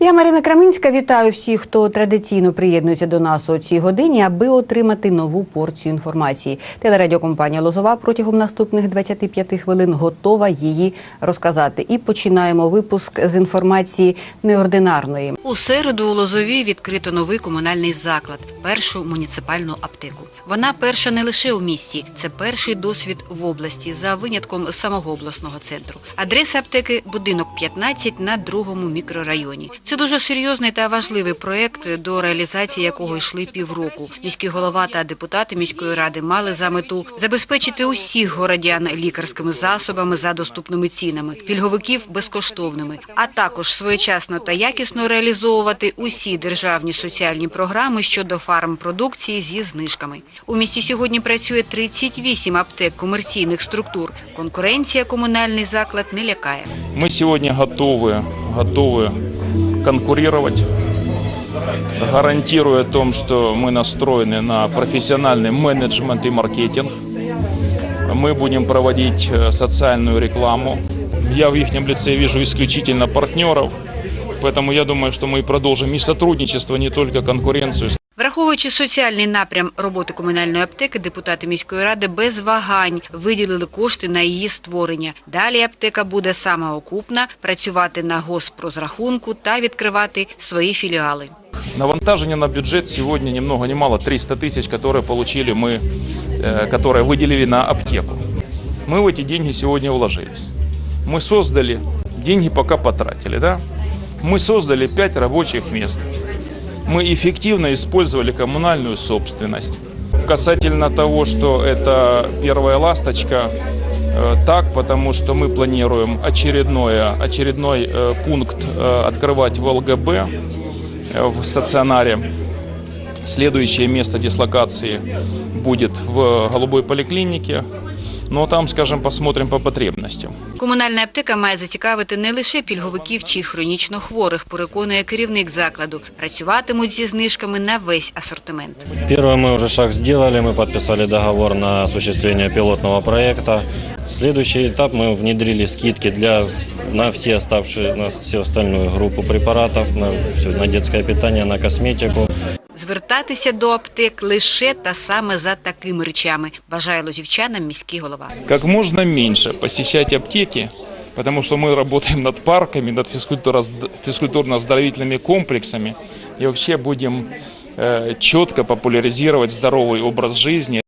Я Марина Краминська вітаю всіх, хто традиційно приєднується до нас у цій годині, аби отримати нову порцію інформації. Телерадіокомпанія Лозова протягом наступних 25 хвилин готова її розказати. І починаємо випуск з інформації неординарної. У середу у Лозові відкрито новий комунальний заклад, першу муніципальну аптеку. Вона перша не лише у місті, це перший досвід в області за винятком самого обласного центру. Адреса аптеки будинок 15 на другому мікрорайоні. Це дуже серйозний та важливий проект, до реалізації якого йшли півроку. Міський голова та депутати міської ради мали за мету забезпечити усіх городян лікарськими засобами за доступними цінами, пільговиків безкоштовними, а також своєчасно та якісно реалізовувати усі державні соціальні програми щодо фармпродукції зі знижками. У місті сьогодні працює 38 аптек комерційних структур. Конкуренція комунальний заклад не лякає. Мы сегодня готовы, готовы конкурировать, гарантируя о том, что мы настроены на профессиональный менеджмент и маркетинг. Мы будем проводить э, социальную рекламу. Я в их лице вижу исключительно партнеров, поэтому я думаю, что мы продолжим и сотрудничество, не только конкуренцию. Враховуючи соціальний напрям роботи комунальної аптеки, депутати міської ради без вагань виділили кошти на її створення. Далі аптека буде самоокупна, працювати на госпрозрахунку та відкривати свої філіали. Навантажение на бюджет сегодня ни много ни мало 300 тысяч, которые получили мы, э, которые выделили на аптеку. Мы в эти деньги сегодня уложились. Мы создали, деньги пока потратили, да? Мы создали 5 рабочих мест. Мы эффективно использовали коммунальную собственность. Касательно того, что это первая ласточка, э, так, потому что мы планируем очередное, очередной э, пункт э, открывать в ЛГБ, в стационаре. Следующее место дислокации будет в голубой поликлинике. Но там, скажем, посмотрим по потребностям. Комунальна аптека має зацікавити не лише пільговиків чи хронічно хворих, переконує керівник закладу. Працюватимуть зі знижками на весь асортимент. Первый мы уже шаг сделали, мы подписали договор на осуществление пилотного проекта. Следующий этап мы внедрили скидки для на все оставшие, на всю остальную группу препаратов, на, всё, на детское питание, на косметику. Звертатися до аптек лише та саме за такими речами, бажає лозівчанам міський голова. Как можно меньше посещать аптеки, потому что мы работаем над парками, над физкультуро- физкультурно-оздоровительными комплексами и вообще будем э, четко популяризировать здоровый образ жизни.